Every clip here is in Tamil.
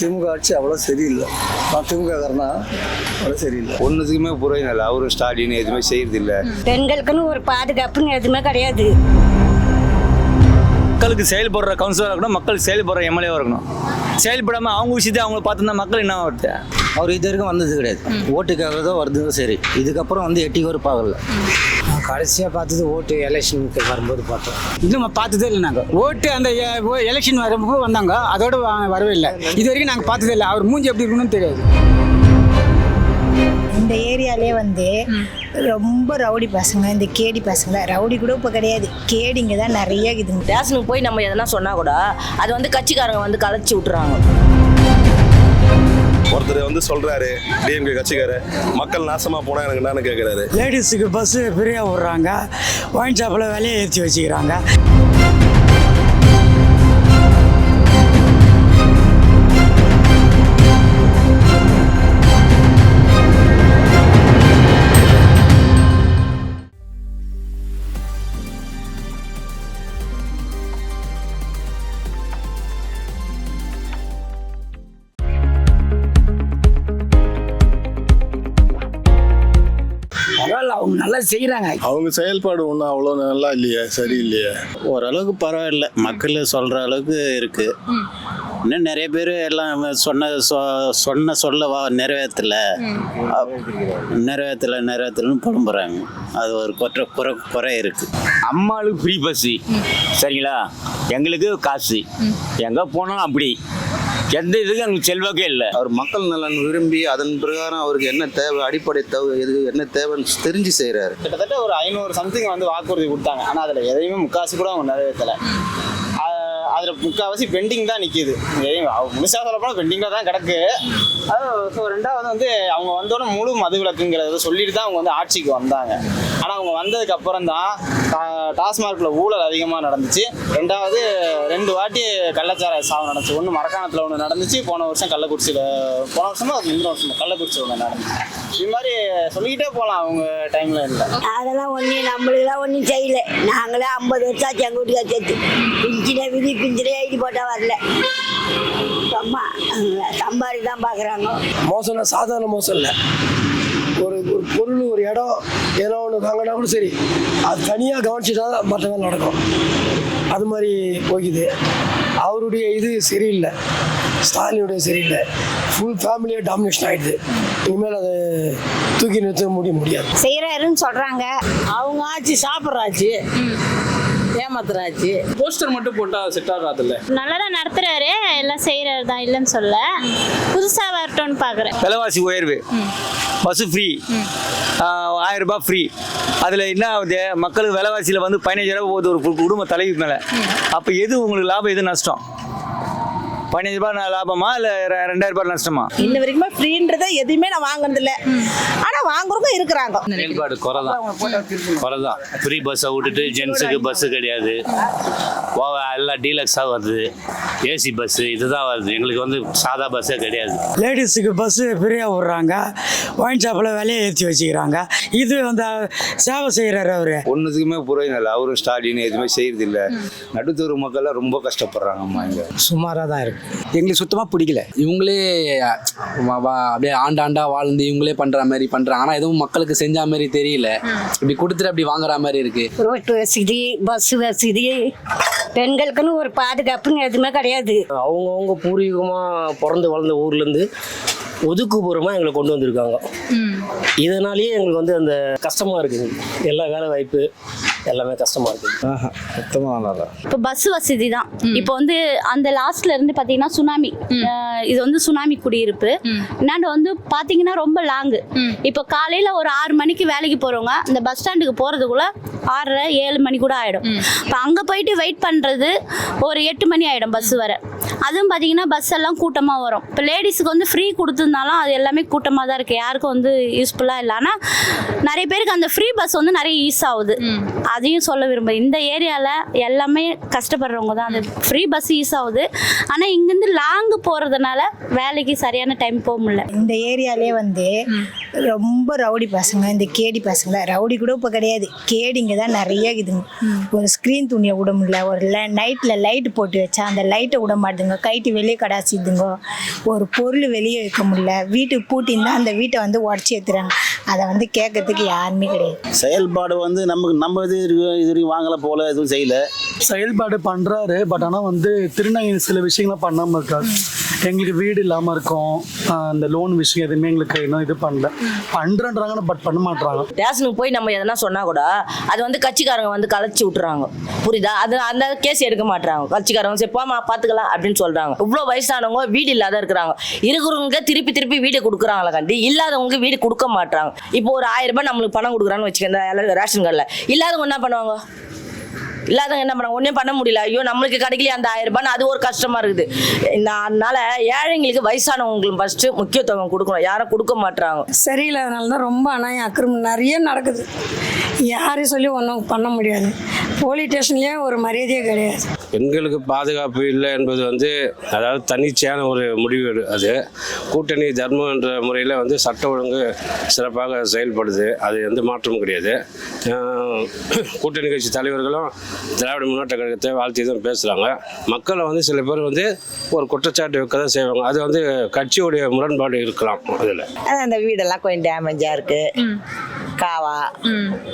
திமுக ஆட்சி அவ்வளோ சரியில்லை. நான் திமுக காரனா அவ்வளோ சரியில்லை. ஒன்றுத்துக்குமே புரியும் இல்லை. அவரும் ஸ்டாலின் எதுவுமே செய்யறதில்ல. பெண்களுக்குன்னு ஒரு பாதுகாப்புன்னு எதுவுமே கிடையாது. மக்களுக்கு செயல்படுற கவுன்சிலராக இருக்கணும் மக்களுக்கு செயல்படுற எம்எல்ஏவாக இருக்கணும். செயல்படாமல் அவங்க விஷயத்தை அவங்க பார்த்துருந்தா மக்கள் என்ன வருது அவர் இது வரைக்கும் வந்தது கிடையாது. ஓட்டுக்காக தான் வருது சரி. இதுக்கப்புறம் வந்து எட்டி ஒரு பார்க்கல. கடைசியாக பார்த்தது ஓட்டு எலெக்ஷனுக்கு வரும்போது பார்த்தோம். இன்னும் பார்த்ததே இல்லை நாங்கள் ஓட்டு அந்த எலெக்ஷன் வரும்போது வந்தாங்க. அதோட வரவே இல்லை. இது வரைக்கும் நாங்கள் பார்த்ததே இல்லை. அவர் மூஞ்சி எப்படி இருக்கணும்னு தெரியாது. இந்த ஏரியாலே வந்து ரொம்ப ரவுடி பசங்க இந்த கேடி பசங்க. ரவுடி கூட இப்போ கிடையாது. கேடிங்க தான் நிறைய இதுங்க ஸ்டேஷனுக்கு போய் நம்ம எதனா சொன்னா கூட அது வந்து கட்சிக்காரங்க வந்து கலைச்சி விட்டுறாங்க. ஒருத்தர் வந்து சொல்றாரு டிஎம்கே கட்சிக்காரு மக்கள் நாசமா போனா எனக்கு என்னன்னு கேட்குறாரு லேடிஸுக்கு பஸ்ஸு ஃப்ரீயாக விடுறாங்க ஒயின் ஷாப்பில் விலையை ஏற்றி வச்சுக்கிறாங்க. செய்கிறாங்க அவங்க செயல்பாடு ஒன்றும் அவ்வளோ நல்லா இல்லையே சரியில்லையே. ஓரளவுக்கு பரவாயில்ல. மக்கள் சொல்கிற அளவுக்கு இருக்கு. இன்னும் நிறைய பேர் எல்லாம் சொன்ன சொ- சொன்ன சொல்ல வா நிறைவேற்றல. நிறைவேற்றல நிறைவேற்றலன்னு புலம்புறாங்க. அது ஒரு குறை குறை குறை இருக்கு. அம்மாளுக்கு ஃப்ரீ பஸ்ஸு சரிங்களா? எங்களுக்கு காசு. எங்கே போனாலும் அப்படி. எந்த இதுக்கும் எங்களுக்கு செல்வாக்கே இல்லை. அவர் மக்கள் நலன் விரும்பி அதன் பிரகாரம் அவருக்கு என்ன தேவை அடிப்படை தேவை எது என்ன தேவைன்னு தெரிஞ்சு செய்கிறாரு கிட்டத்தட்ட ஒரு ஐநூறு சம்திங் வந்து வாக்குறுதி கொடுத்தாங்க. ஆனால் அதில் எதையுமே முக்காசி கூட அவங்க நிறைவேற்றலை. அதில் முக்கால்வாசி பெண்டிங் தான் நிற்கிது முழுசாக சொல்ல போனால் பெண்டிங்கில் தான் கிடக்கு. அது ஸோ ரெண்டாவது வந்து அவங்க வந்தோடனே முழு மது விளக்குங்கிறத சொல்லிட்டு தான் அவங்க வந்து ஆட்சிக்கு வந்தாங்க. ஆனால் அவங்க வந்ததுக்கு அப்புறம் தான் டாஸ்மார்க்கில் ஊழல் அதிகமாக நடந்துச்சு. ரெண்டாவது ரெண்டு வாட்டி கள்ளச்சார சாவு நடந்துச்சு. ஒன்று மரக்காணத்தில் ஒன்று நடந்துச்சு. போன வருஷம் கள்ளக்குறிச்சியில் போன வருஷமா அது முந்தின வருஷமா கள்ளக்குறிச்சியில் ஒன்று நடந்துச்சு. இது மாதிரி சொல்லிக்கிட்டே போகலாம் அவங்க டைமில் இல்லை அதெல்லாம் ஒன்றும் நம்மளுக்கெல்லாம் ஒன்றும் செய்யலை. நாங்களே ஐம்பது வருஷம் ஆச்சு எங்கள் சேர்த்து பிஞ்சின விதி பிஞ்சினே எழுதி போட்டால் வரல. சும்மா சம்பாதி தான் பார்க்குறாங்க மோசம்னா சாதாரண மோசம் இல்லை. ஒரு ஒரு பொருள் ஒரு இடம் ஏதோ ஒன்று வாங்கினா கூட சரி. அது தனியாக கவனிச்சுட்டா தான் மற்ற வேலை நடக்கும். அது மாதிரி போய்க்குது அவருடைய இது சரியில்லை. ஸ்டாலினுடைய சரியில்லை. ஃபுல் ஃபேமிலியே டாமினேஷன் ஆகிடுது இனிமேல் அதை தூக்கி நிறுத்த முடிய முடியாது. செய்கிறாருன்னு சொல்கிறாங்க அவங்க ஆட்சி சாப்பிட்ற ஆட்சி ஏமாத்துற ஆட்சி போஸ்டர் மட்டும் போட்டா செட் ஆகாதுல்ல. நல்லா தான் நடத்துறாரு. எல்லாம் செய்கிறாரு தான் இல்லைன்னு சொல்ல புதுசாக வரட்டும்னு பார்க்குறேன் விலைவாசி உயர்வு. பஸ்ஸு ஃப்ரீ ஆயிரம் ரூபாய் ஃப்ரீ அதில் என்ன ஆகுது? மக்களுக்கு விலைவாசியில் வந்து பதினஞ்சாயிரம் போகுது ஒரு குடும்ப தலைவி மேலே. அப்போ எது உங்களுக்கு லாபம் எது நஷ்டம்? பதினஞ்சு ரூபாய் லாபமா இல்லை ரெண்டாயிரம் ரூபாய் நஷ்டமா? இன்ன வரைக்குமே ஃப்ரீன்றதை எதையுமே நான் வாங்குனது இல்ல ஆனா வாங்குறவங்க இருக்கிறாங்க. செயல்பாடு குறை தான் குறை தான் ஃப்ரீ பஸ்ஸை விட்டுட்டு ஜென்ஸுக்கு பஸ்ஸு கிடையாது. எல்லாம் டீலக்ஸாக வருது. ஏசி பஸ்ஸு இதுதான் வருது. எங்களுக்கு வந்து சாதா பஸ்ஸே கிடையாது. லேடிஸுக்கு பஸ்ஸு ஃப்ரீயாக விட்றாங்க. ஒயின் ஷாப்பில் விலையை ஏற்றி வச்சுக்கிறாங்க. இது அந்த சேவை செய்கிறாரு அவர். ஒன்றுத்துக்குமே புரியும் இல்லை. அவரும் ஸ்டாலின் எதுவுமே செய்யறதில்ல. நடுத்தர மக்கள்லாம் ரொம்ப கஷ்டப்படுறாங்க அம்மா இங்கே. சுமாராக தான் இருக்கு. எங்களுக்கு சுத்தமாக பிடிக்கல. இவங்களே வ- வ- அப்படியே ஆண்டாண்டா வாழ்ந்து இவங்களே பண்ணுற மாதிரி பண்ணுறாங்க ஆனால் எதுவும் மக்களுக்கு செஞ்ச மாதிரி தெரியல. இப்படி கொடுத்துட்டு அப்படி வாங்குற மாதிரி இருக்கு. ரோட்டு வசதி பஸ் வசதி பெண்களுக்குன்னு ஒரு பாதுகாப்புன்னு எதுவுமே கிடையாது. அவங்கவுங்க பூர்வீகமாக பிறந்து வளர்ந்த ஊர்லேருந்து ஒதுக்குப்புறமாக எங்களை கொண்டு வந்திருக்காங்க. இதனாலேயே எங்களுக்கு வந்து அந்த கஷ்டமாக இருக்குது. எல்லா வேலை வாய்ப்பு எல்லாமே சுத்தமாக நல்லா இப்போ பஸ் வசதி தான். இப்போ வந்து அந்த லாஸ்ட்ல இருந்து பார்த்தீங்கன்னா சுனாமி இது வந்து சுனாமி குடியிருப்பு. என்னாண்ட வந்து பார்த்தீங்கன்னா ரொம்ப லாங்கு இப்போ காலையில் ஒரு ஆறு மணிக்கு வேலைக்கு போகிறவங்க இந்த பஸ் ஸ்டாண்டுக்கு போகிறதுக்குள்ள ஆறரை ஏழு மணி கூட ஆகிடும் இப்போ அங்கே போயிட்டு வெயிட் பண்ணுறது ஒரு எட்டு மணி ஆகிடும் பஸ் வர. அதுவும் பார்த்தீங்கன்னா பஸ் எல்லாம் கூட்டமாக வரும். இப்போ லேடிஸுக்கு வந்து ஃப்ரீ கொடுத்துருந்தாலும் அது எல்லாமே கூட்டமாக தான் இருக்குது யாருக்கும் வந்து யூஸ்ஃபுல்லாக இல்லை. ஆனால் நிறைய பேருக்கு அந்த ஃப்ரீ பஸ் வந்து நிறைய யூஸ் ஆகுது. அதையும் சொல்ல விரும்புகிறேன் இந்த ஏரியாவில் எல்லாமே கஷ்டப்படுறவங்க தான். அந்த ஃப்ரீ பஸ் யூஸ் ஆகுது. ஆனால் இங்கேருந்து லாங்கு போகிறதுனால வேலைக்கு சரியான டைம் போக முடியல. இந்த ஏரியாலே வந்து ரொம்ப ரவுடி பசங்க இந்த கேடி பசங்க ரவுடி கூட இப்போ கிடையாது. கேடிங்க தான் நிறைய இருக்குதுங்க. ஒரு ஸ்க்ரீன் துணியை விட முடியல. ஒரு நைட்டில் லைட் போட்டு வச்சா அந்த லைட்டை விட மாட்டுங்க கைட்டு வெளியே கடாசிதுங்க ஒரு பொருள் வெளியே வைக்க முடியல. வீட்டுக்கு பூட்டியிருந்தா அந்த வீட்டை வந்து உடச்சி ஏற்றுறாங்க அதை வந்து கேட்கறதுக்கு யாருமே கிடையாது. செயல்பாடு வந்து நமக்கு நம்ம இது இருக்கு- இது வரைக்கும் வாங்கலை போல எதுவும் செய்யல. செயல்பாடு பண்ணுறாரு பட் ஆனால் வந்து திருநங்கை சில விஷயங்கள்லாம் பண்ணாமல் இருக்காரு. எங்களுக்கு வீடு இல்லாமல் இருக்கும். அந்த லோன் விஷயம் எதுவுமே எங்களுக்கு இன்னும் இது பண்ணல. பண்ணுறன்றாங்க பட் பண்ண மாட்றாங்க. ஸ்டேஷனுக்கு போய் நம்ம எதனா சொன்னால் கூட அது வந்து கட்சிக்காரங்க வந்து கலைச்சி விட்டுறாங்க. புரியுதா? அது அந்த கேஸ் எடுக்க மாட்டாங்க கட்சிக்காரங்க சரி போமா பார்த்துக்கலாம் அப்படின்னு சொல்கிறாங்க இவ்வளோ வயசானவங்க வீடு இல்லாத இருக்கிறாங்க. இருக்கிறவங்க திருப்பி திருப்பி வீடு கொடுக்குறாங்களா கண்டி இல்லாதவங்க வீடு கொடுக்க மாட்டாங்க இப்போ ஒரு ஆயிரம் ரூபாய் நம்மளுக்கு பணம் கொடுக்குறான்னு வச்சுக்கோங்க ரேஷன் கார்டில் இல்லாதவங்க என்ன பண்ணுவாங்க? இல்லாதவங்க என்ன பண்ணாங்க? ஒன்றும் பண்ண முடியல. ஐயோ நம்மளுக்கு கிடைக்கலையே அந்த ஆயிரம் ரூபாய் அது ஒரு கஷ்டமா இருக்குது. நான் அதனால ஏழைங்களுக்கு வயசானவங்களுக்கு ஃபர்ஸ்ட் முக்கியத்துவம் கொடுக்கணும். யாரும் கொடுக்க மாட்டாங்க சரியில்லாதனால தான் ரொம்ப அநியாயம் அக்கிரமம் நிறைய நடக்குது. யாரையும் சொல்லி ஒன்றும் பண்ண முடியாது. போலீஸ் ஸ்டேஷன்லேயே ஒரு மரியாதையே கிடையாது. பெண்களுக்கு பாதுகாப்பு இல்லை என்பது வந்து அதாவது தன்னிச்சையான ஒரு முடிவு அது. கூட்டணி தர்மம் என்ற முறையில் வந்து சட்ட ஒழுங்கு சிறப்பாக செயல்படுது. அது எந்த மாற்றமும் கிடையாது. கூட்டணி கட்சி தலைவர்களும் திராவிட முன்னேற்ற கழகத்தை வாழ்த்தி தான் பேசுகிறாங்க மக்களை வந்து சில பேர் வந்து ஒரு குற்றச்சாட்டு வைக்க தான் செய்வாங்க. அது வந்து கட்சியுடைய முரண்பாடு இருக்கலாம் அதில். அந்த வீடெல்லாம் கொஞ்சம் டேமேஜாக இருக்கு. காவா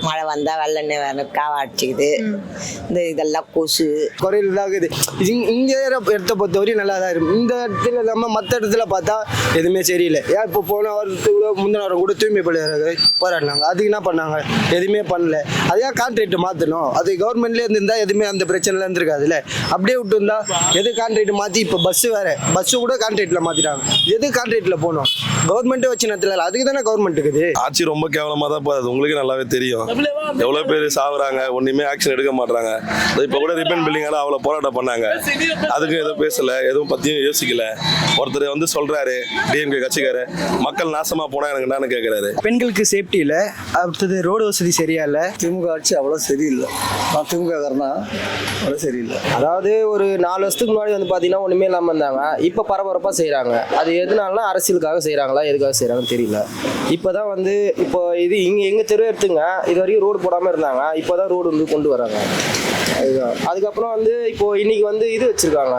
மழை வந்தா வெள்ளண்ணே வேணும் காவா அடிச்சுக்குது. இந்த இதெல்லாம் கொசு. குறையில் இருக்குது இங்க- இங்க இடத்த பொறுத்தவரையும் நல்லா தான் இருக்கும் இந்த இடத்துல நம்ம மற்ற இடத்துல பார்த்தா எதுவுமே சரியில்லை. ஏன் இப்போ போன வாரத்துக்கு முந்தின வாரம் கூட தூய்மை பணியாளர்கள் போராடினாங்க. அதுக்கு என்ன பண்ணாங்க? எதுவுமே பண்ணல. அது ஏன் கான்ட்ராக்ட் மாற்றணும் அது கவர்மெண்ட்லேயே இருந்திருந்தா எதுவுமே அந்த பிரச்சனைலாம் இருந்திருக்காதுல்ல? அப்படியே விட்டு இருந்தா எது கான்ட்ராக்ட் மாற்றி இப்போ பஸ்ஸு வேற. பஸ்ஸு கூட கான்ட்ராக்டில் மாற்றிட்டாங்க எது கான்ட்ராக்டில் போகணும்? கவர்மெண்ட்டே வச்சு நடத்தல அதுக்கு தானே கவர்மெண்ட் இருக்குது? ஆட்சி ரொம்ப கேவலமாக தான் போகுது. உங்களுக்கு நல்லாவே தெரியும். எவ்வளோ பேர் சாவுறாங்க ஒன்றுமே ஆக்ஷன் எடுக்க மாட்றாங்க. இப்போ கூட ரிப்பன் பில்டிங்கால அவ்வளோ போராட்டம் பண்ணாங்க. அதுக்கு எதுவும் பேசல எதுவும் பற்றியும் யோசிக்கல. ஒருத்தர் வந்து சொல்றாரு டிஎம்கே கட்சிக்காரு மக்கள் நாசமா போனா எனக்கு என்னன்னு கேட்குறாரு பெண்களுக்கு சேஃப்டி இல்லை அடுத்தது ரோடு வசதி சரியா இல்லை? திமுக ஆட்சி அவ்வளோ சரியில்லை. நான் திமுக காரனா அவ்வளோ சரியில்லை. அதாவது ஒரு நாலு வருஷத்துக்கு முன்னாடி வந்து பார்த்தீங்கன்னா ஒன்றுமே இல்லாமல் இருந்தாங்க. இப்போ பரபரப்பாக செய்கிறாங்க அது எதுனால அரசியலுக்காக செய்கிறாங்களா எதுக்காக செய்கிறாங்கன்னு தெரியல. இப்போ தான் வந்து இப்போ இது இங்கே எங்கள் தெரு எடுத்துங்க. இது வரைக்கும் ரோடு போடாமல் இருந்தாங்க. இப்போ தான் ரோடு வந்து கொண்டு வராங்க அதுதான். அதுக்கப்புறம் வந்து இப்போ இன்னைக்கு வந்து இது வச்சிருக்காங்க.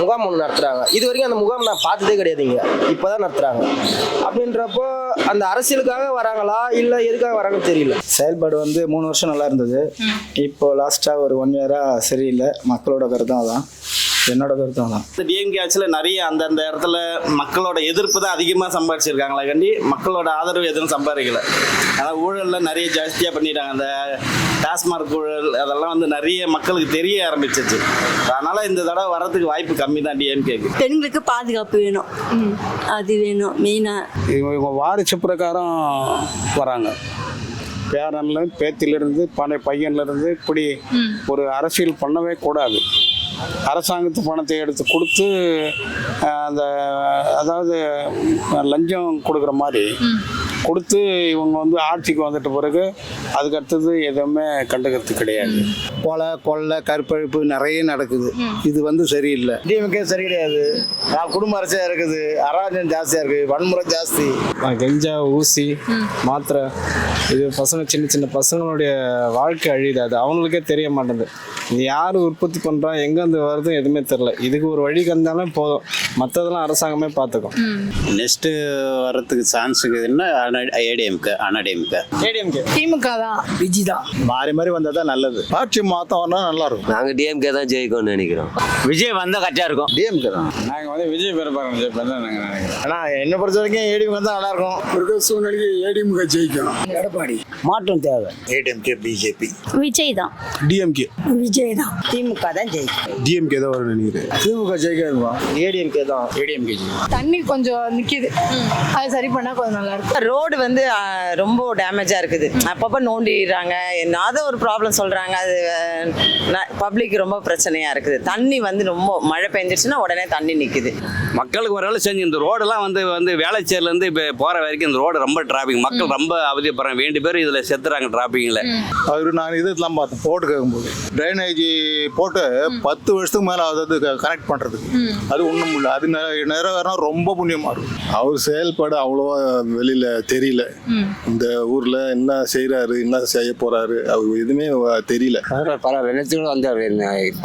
முகாம் ஒன்று நடத்துறாங்க. இது வரைக்கும் அந்த முகாம் நான் பார்த்ததே கிடையாது இங்க. இப்போதான் நடத்துறாங்க. அப்படின்றப்போ அந்த அரசியலுக்காக வராங்களா? இல்லை எதுக்காக வராங்கன்னு தெரியல. செயல்பாடு வந்து மூணு வருஷம் நல்லா இருந்தது. இப்போ லாஸ்ட்டாக ஒரு ஒன் இயராக சரியில்லை. மக்களோட கருத்தும் அதான். என்னோட கருத்தும் அதான். இந்த டிஎம்கே ஆட்சியில் நிறைய அந்தந்த இடத்துல மக்களோட எதிர்ப்பு தான் அதிகமாக சம்பாதிச்சிருக்காங்களா கண்டி மக்களோட ஆதரவு எதுவும் சம்பாதிக்கல. ஆனால் ஊழலில் நிறைய ஜாஸ்தியாக பண்ணிட்டாங்க அந்த டாஸ்மார்க் ஊழல் அதெல்லாம் வந்து நிறைய மக்களுக்கு தெரிய ஆரம்பிச்சிச்சு. அதனால் இந்த தடவை வர்றதுக்கு வாய்ப்பு கம்மி தான் டிஎம்கேக்கு பெண்களுக்கு பாதுகாப்பு வேணும். அது வேணும் மெயினாக இவங்க வாரிசு பிரகாரம் வராங்க. பேரன்ல பேத்திலிருந்து பண பையன்லேருந்து இப்படி ஒரு அரசியல் பண்ணவே கூடாது. அரசாங்கத்து பணத்தை எடுத்து கொடுத்து அந்த அதாவது லஞ்சம் கொடுக்குற மாதிரி கொடுத்து இவங்க வந்து ஆட்சிக்கு வந்துட்ட பிறகு அதுக்கு அடுத்தது எதுவுமே கண்டுக்கிறது கிடையாது. கொலை கொள்ளை கற்பழிப்பு நிறைய நடக்குது. இது வந்து சரியில்லை. டிஎம்கே சரி கிடையாது. நான் குடும்ப அரசியாக இருக்குது. அராஜகம் ஜாஸ்தியாக இருக்குது வன்முறை ஜாஸ்தி. கெஞ்சா ஊசி மாத்திரை. இது பசங்க சின்ன சின்ன பசங்களுடைய வாழ்க்கை அழியுது. அது அவங்களுக்கே தெரிய மாட்டேங்குது. இது யார் உற்பத்தி பண்ணுறா எங்கேருந்து வருது எதுவுமே தெரில இதுக்கு ஒரு வழி கந்தாலும் போதும். மற்றதெல்லாம் அரசாங்கமே பார்த்துக்கும். நெக்ஸ்ட்டு வர்றதுக்கு சான்ஸ் இருக்குதுன்னா ஏடிஎம்க்கு அனாடிஎம்க்கு ஏடிஎம்கே திமுக தான். விஜி தான் மாறி மாறி வந்தால் தான் நல்லது. ஆட்சி மாற்றம்னா நல்லா இருக்கும் நாங்கள் டிஎம்கே தான் ஜெயிக்கும்னு நினைக்கிறோம். விஜய் வந்தால் கரெக்டாக இருக்கும். டிஎம்கே தான். நாங்கள் வந்து விஜய் பேர் பாருங்க விஜய் பேர் தான் நாங்கள் நினைக்கிறோம். ஆனால் என்னை பொறுத்த வரைக்கும் ஏடிஎம் தான் நல்லா இருக்கும் இருக்கிற சூழ்நிலைக்கு ஏடிஎம்க ஜெயிக்கும் எடப்பாடி. மாற்றம் தேவை. ஏடிஎம்கே பிஜேபி விஜய் தான் டிஎம்கே விஜய் தான் திமுக தான் ஜெயிக்கும். டிஎம்கே தான் வரும் நினைக்கிறேன். திமுக ஜெயிக்காதுமா? ஏடிஎம்கே தான். ஏடிஎம்கே தண்ணி கொஞ்சம் நிற்கிது அது சரி பண்ணால் கொஞ்சம் நல்லா இருக்கும். ரோடு வந்து ரொம்ப டேமேஜாக இருக்குது. அப்பப்போ நோண்டிடுறாங்க. என்னாவது ஒரு ப்ராப்ளம் சொல்கிறாங்க அது பப்ளிக் ரொம்ப பிரச்சனையாக இருக்குது. தண்ணி வந்து ரொம்ப மழை பெஞ்சிருச்சுன்னா உடனே தண்ணி நிற்குது மக்களுக்கு ஒரு வேலை செஞ்சு இந்த ரோடெல்லாம் வந்து வந்து வேலைச்சேரிலேருந்து இப்போ போகிற வரைக்கும் இந்த ரோடு ரொம்ப டிராஃபிக் மக்கள் ரொம்ப அவதிப்படுறாங்க. வேண்டு பேர் இதில் செத்துறாங்க டிராஃபிக்கில் அவர் நான் இதெல்லாம் பார்த்தேன் போட்டு கேட்கும்போது ட்ரைனேஜ் போட்டு பத்து வருஷத்துக்கு மேலே அதாவது கனெக்ட் பண்ணுறதுக்கு அது ஒன்றும் இல்லை. அது நிற- நிறைவேறினா ரொம்ப புண்ணியமாக இருக்கும். அவர் செயல்பாடு அவ்வளோவா வெளியில் தெரியல. இந்த ஊரில் என்ன செய்கிறாரு என்ன செய்ய போகிறாரு அவர் எதுவுமே தெரியல. பல வெள்ளத்துக்கு வந்து அவர்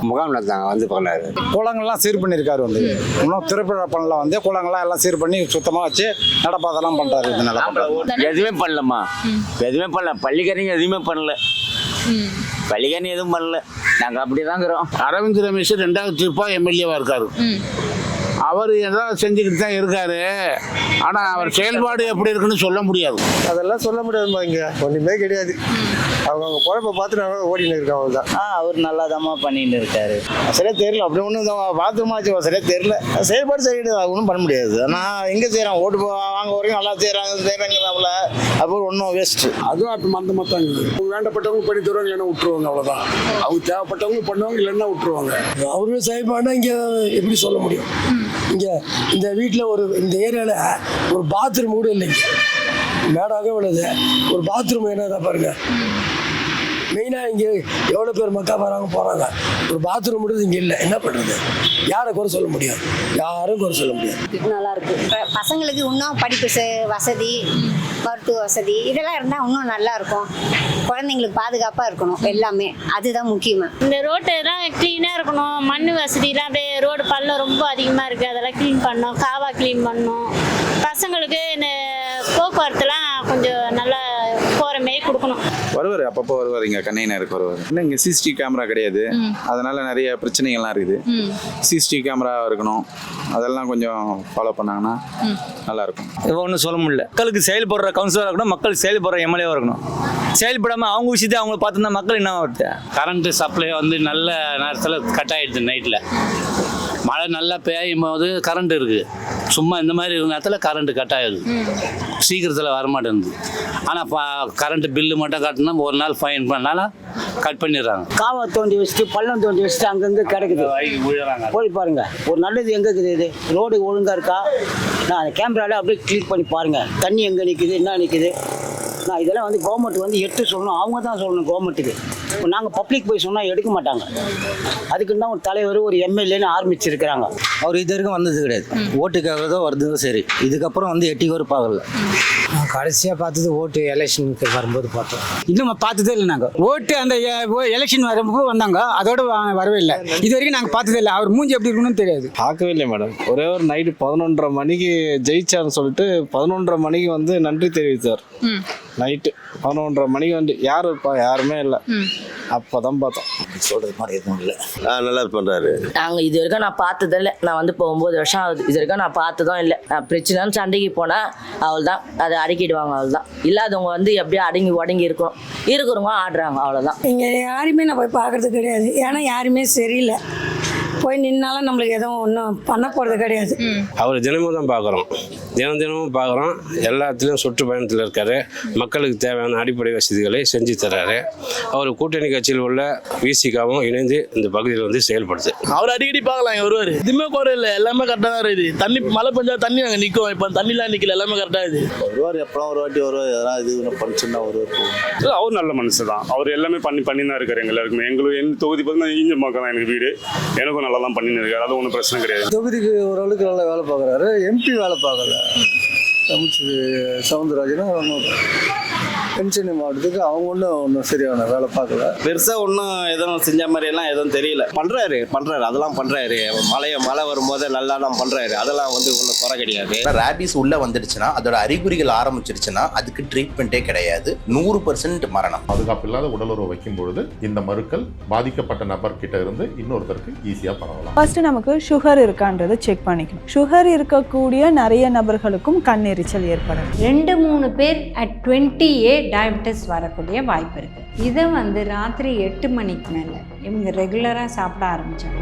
முகாம் நடத்தாங்க வந்து பண்ணாரு குளங்கள்லாம் சீர் பண்ணியிருக்காரு வந்து. இன்னும் திருப்பி பண்ணலாம் வந்து குளங்கள்லாம் எல்லாம் சீர் பண்ணி சுத்தமாக வச்சு நடப்பாதெல்லாம் பண்ணுறாரு இதனால எதுவுமே பண்ணலம்மா. எதுவுமே பண்ணல. பள்ளிக்கரணிங்க எதுவுமே பண்ணல. பள்ளிக்கரணி எதுவும் பண்ணல. நாங்கள் அப்படி தான் இருக்கிறோம் அரவிந்த் ரமேஷ் ரெண்டாவது ட்ரிப்பா எம்எல்ஏவா இருக்காரு. அவர் ஏதோ செஞ்சுக்கிட்டு தான் இருக்காரு. ஆனா அவர் செயல்பாடு எப்படி இருக்குன்னு சொல்ல முடியாது. அதெல்லாம் சொல்ல முடியாதுமா இங்கே. ஒன்றுமே கிடையாது. அவங்க அவங்க குழப்ப பார்த்து நாங்கள் ஓடினு இருக்கோம் அவங்க தான் ஆ அவர் நல்லா பண்ணிட்டு இருக்காரு. சரியா தெரியல. அப்படி ஒன்றும் பாத்ரூமாச்சு சரியா தெரியல. செயல்பாடு சரியிடு ஒன்றும் பண்ண முடியாது. ஆனால் எங்கே செய்கிறாங்க ஓட்டு போ- வாங்க வரைக்கும் நல்லா செய்கிறாங்க செய்கிறாங்கிறதால அப்புறம் ஒன்றும் வேஸ்ட் அதுவும் அப்போ மந்த மொத்தம் வேண்டப்பட்டவங்க பண்ணி தருவாங்க இல்லைன்னா விட்டுருவாங்க அவ்வளோதான் அவங்க தேவைப்பட்டவங்க பண்ணுவாங்க இல்லைன்னா விட்டுருவாங்க. அவரும் செய்யப்பானா இங்கே எப்படி சொல்ல முடியும்? இங்கே இந்த வீட்டில் ஒரு இந்த ஏரியாவில் ஒரு பாத்ரூம் கூட இல்லைங்க. மேடாக உள்ளது. ஒரு பாத்ரூம் என்னதான் பாருங்க. மெயினாக இங்கே எவ்வளோ பேர் மக்கா வராங்க போகிறாங்க ஒரு பாத்ரூம் மட்டும் இங்கே இல்லை. என்ன பண்ணுறது யாரை குறை சொல்ல முடியும்? யாரும் குறை சொல்ல முடியாது. நல்லா இருக்கு. பசங்களுக்கு இன்னும் படிப்பு வசதி மருத்துவ வசதி இதெல்லாம் இருந்தால் இன்னும் நல்லா இருக்கும். குழந்தைங்களுக்கு பாதுகாப்பாக இருக்கணும் எல்லாமே. அதுதான் முக்கியமாக இந்த ரோட்டு எல்லாம் க்ளீனாக இருக்கணும். மண் வசதிலாம் அப்படியே ரோடு பள்ளம் ரொம்ப அதிகமாக இருக்குது அதெல்லாம் க்ளீன் பண்ணணும். காவா க்ளீன் பண்ணணும். பசங்களுக்கு இந்த போக்குவரத்துலாம் கொஞ்சம் நல்லா போகிற மாரி கொடுக்கணும் வருவார். அப்பப்போ வருவார் இங்கே கண்ணையினருக்கு வருவார். இன்னும் இங்கே சிசிடிவி கேமரா கிடையாது. அதனால நிறைய பிரச்சனைகள்லாம் இருக்குது. சிசிடிவி கேமரா இருக்கணும். அதெல்லாம் கொஞ்சம் ஃபாலோ பண்ணாங்கன்னா நல்லா இருக்கும் இப்போ ஒன்றும் சொல்ல முடியல. மக்களுக்கு செயல்படுற கவுன்சிலராக இருக்கணும் மக்கள் செயல்படுற எம்எல்ஏவாக இருக்கணும். செயல்படாமல் அவங்க விஷயத்தை அவங்க பார்த்துருந்தா மக்கள் என்ன வருது கரண்ட்டு சப்ளை வந்து நல்ல நேரத்தில் கட் ஆகிடுது நைட்டில் மழை நல்லா பெய்யும் போது கரண்ட் இருக்குது சும்மா இந்த மாதிரி இருக்கிற நேரத்தில் கரண்ட் கட் ஆகிடுது சீக்கிரத்தில் வரமாட்டேங்குது. ஆனால் பா கரண்ட் பில்லு மட்டும் கட்டினா ஒரு நாள் ஃபைன் பண்ணாலும் கட் பண்ணிடுறாங்க. காவா தோண்டி வச்சுட்டு பள்ளம் தோண்டி வச்சுட்டு அங்கங்கே கிடக்குது. போய் பாருங்க. ஒரு நல்லது எங்கே இருக்குது இது? ரோடு ஒழுங்கா இருக்கா? நான் அந்த கேமரால அப்படியே கிளிக் பண்ணி பாருங்க. தண்ணி எங்கே நிற்குது என்ன நிற்குது நான் இதெல்லாம் வந்து கவர்மெண்ட் வந்து எடுத்து சொல்லணும். அவங்க தான் சொல்லணும் கவர்மெண்ட்டுக்கு நாங்கள் பப்ளிக் போய் சொன்னால் எடுக்க மாட்டாங்க. அதுக்குன்னு தான் ஒரு தலைவர் ஒரு எம்எல்ஏன்னு ஆரம்பிச்சிருக்கிறாங்க. அவர் இது வரைக்கும் வந்தது கிடையாது. ஓட்டுக்காக தான் வருது சரி. இதுக்கப்புறம் வந்து எட்டி கூட பார்க்கல கடைசியாக பார்த்தது ஓட்டு எலெக்ஷனுக்கு வரும்போது பார்த்தோம். இன்னும் பார்த்ததே இல்லை நாங்கள் ஓட்டு அந்த எலெக்ஷன் வரும்போது வந்தாங்க. அதோட வரவே இல்லை. இது வரைக்கும் நாங்கள் பார்த்ததே இல்லை. அவர் மூஞ்சி எப்படி இருக்கணும்னு தெரியாது. பார்க்கவே இல்லை மேடம் ஒரே ஒரு நைட்டு பதினொன்றரை மணிக்கு ஜெயிச்சார்னு சொல்லிட்டு பதினொன்றரை மணிக்கு வந்து நன்றி தெரிவித்தார். நைட்டு பதினொன்றரை மணிக்கு வந்து யார் இருப்பா? யாருமே இல்லை. அப்போ தான் பார்த்தோம் சொல்கிறது மாதிரி எதுவும் இல்லை. நல்லா பண்ணுறாரு நாங்கள் இது வரைக்கும் நான் பார்த்ததில்ல நான் வந்து இப்போ ஒம்பது வருஷம் ஆகுது. இது வரைக்கும் நான் பார்த்ததும் இல்லை. நான் பிரச்சனைன்னு சண்டைக்கு போனால் அவள் தான் அதை அடக்கிடுவாங்க அவள் தான் இல்லாதவங்க வந்து எப்படியோ அடங்கி உடங்கி இருக்கணும். இருக்கிறவங்க ஆடுறாங்க அவ்வளோதான் இங்கே யாருமே நான் போய் பார்க்கறது கிடையாது. ஏன்னா யாருமே சரியில்லை. போய் நின்னாலும் நம்மளுக்கு எதுவும் ஒன்றும் பண்ண போகிறது கிடையாது. அவர் தினமும் தான் பார்க்குறோம். தினம் தினமும் பார்க்குறோம். எல்லாத்துலேயும் சுற்றுப்பயணத்தில் இருக்காரு. மக்களுக்கு தேவையான அடிப்படை வசதிகளை செஞ்சு தர்றாரு. அவர் கூட்டணி கட்சியில் உள்ள விசிகாவும் இணைந்து இந்த பகுதியில் வந்து செயல்படுது. அவர் அடிக்கடி பார்க்கலாம் இங்க வருவாரு. எதுவுமே குறை இல்லை. எல்லாமே கரெக்டாக தான் இருக்குது. தண்ணி மழை பெஞ்சா தண்ணி அங்கே நிற்கும் இப்போ தண்ணிலாம் நிற்கல எல்லாமே கரெக்டாக இருக்குது. வருவார் எப்போ ஒரு வாட்டி வருவார்? எதனா இது ஃபங்க்ஷன்னா வருவார். அவர் நல்ல மனுஷன் தான். அவர் எல்லாமே பண்ணி பண்ணி தான் இருக்காரு எங்க எல்லாருக்குமே. எங்களுக்கு என் தொகுதி பார்த்தீங்கன்னா ஈஞ்ச மக்கள் தான் எனக்கு வீடு. எனக்கும் நல்லா தான் பண்ணி இருக்காரு அது ஒன்றும் பிரச்சனை கிடையாது. தொகுதிக்கு ஓரளவுக்கு நல்லா வேலை பார்க்குறாரு. எம்பி வேலை பார்க்கல. அமைச்சர் சவுந்தரராஜனும் பென்ஷன் மாவட்டத்துக்கு அவங்க ஒன்றும் ஒன்றும் சரியான வேலை பார்க்கல. பெருசாக ஒன்றும் எதுவும் செஞ்ச மாதிரி எல்லாம் எதுவும் தெரியல. பண்ணுறாரு பண்ணுறாரு அதெல்லாம் பண்ணுறாரு மழை மழை வரும்போது நல்லா தான் பண்ணுறாரு அதெல்லாம் வந்து ஒன்றும் குறை கிடையாது. ரேபிஸ் உள்ள வந்துடுச்சுன்னா அதோட அறிகுறிகள் ஆரம்பிச்சிருச்சுன்னா அதுக்கு ட்ரீட்மெண்ட்டே கிடையாது. நூறு பர்சன்ட் மரணம். பாதுகாப்பு இல்லாத உடலுறவு வைக்கும் பொழுது இந்த மருக்கள் பாதிக்கப்பட்ட நபர் கிட்ட இருந்து இன்னொருத்தருக்கு ஈஸியாக பரவலாம். ஃபர்ஸ்ட் நமக்கு சுகர் இருக்கான்றதை செக் பண்ணிக்கணும். சுகர் இருக்கக்கூடிய நிறைய நபர்களுக்கும் கண்ணெரிச்சல் ஏற்படும் ரெண்டு மூணு பேர் அட் டுவெண்ட்டி ஏ டயபெட்டிஸ் வரக்கூடிய வாய்ப்பு இருக்குது இதை வந்து ராத்திரி எட்டு மணிக்கு மேலே இவங்க ரெகுலராக சாப்பிட ஆரம்பித்தாங்க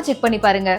மறக்காம செக் பண்ணி பாருங்க.